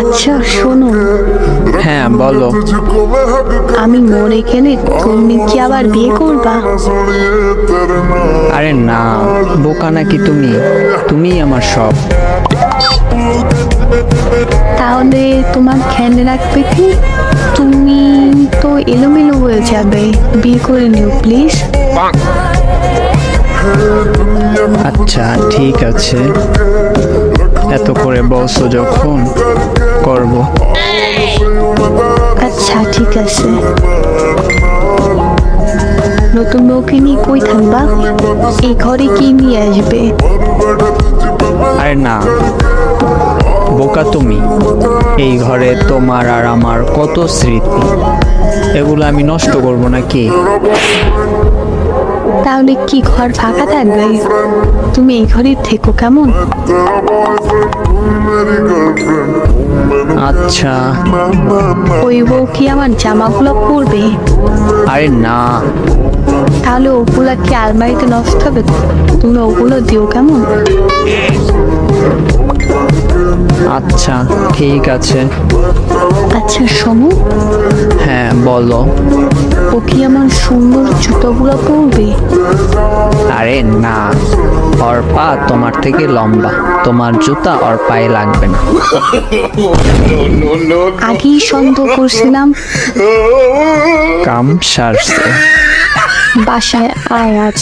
আচ্ছা শোনো। হ্যাঁ বলো। আমি মরে গেলে তুমি কি আবার বিয়ে করবা? আরে না বোকা নাকি তুমি? তুমি আমার সব। তাহলে তোমার খেয়াল রাখবে কি? তুমি তো এলোমেলো হয়ে যাবে। বিয়ে করে নিও প্লিজ আচ্ছা ঠিক আছে। এত করে বলছো যখন করব। আচ্ছা ঠিক আছে। নতুন বউকে নিয়ে কই থাকবা? এই ঘরে কি নিয়ে আসবে? আরে না বোকা তুমি। এই ঘরে তোমার আর আমার কত স্মৃতি? এগুলো আমি নষ্ট করব নাকি? তাহলে কি ঘর ফাঁকা থাকবে? তুমি এই ঘরে থেকো কেমন? আচ্ছা। ওই বউ কি আমার জামাগুলো পরবে? আরে না। তাহলে ওগুলা কি আলমারিতে নষ্ট হবে? তুমি ওগুলো দিও কেমন? আচ্ছা ঠিক আছে। আচ্ছা শোনো। হ্যাঁ বলো। ও কি আমার সুন্দর জুতোগুলো পরবে? আরে না ওর পা তোমার থেকে লম্বা। তোমার জুতা ওর পায়ে লাগবে না। আগেই সন্দেহ করছিলাম। কাম সারছে। বাসায় আয় আজ।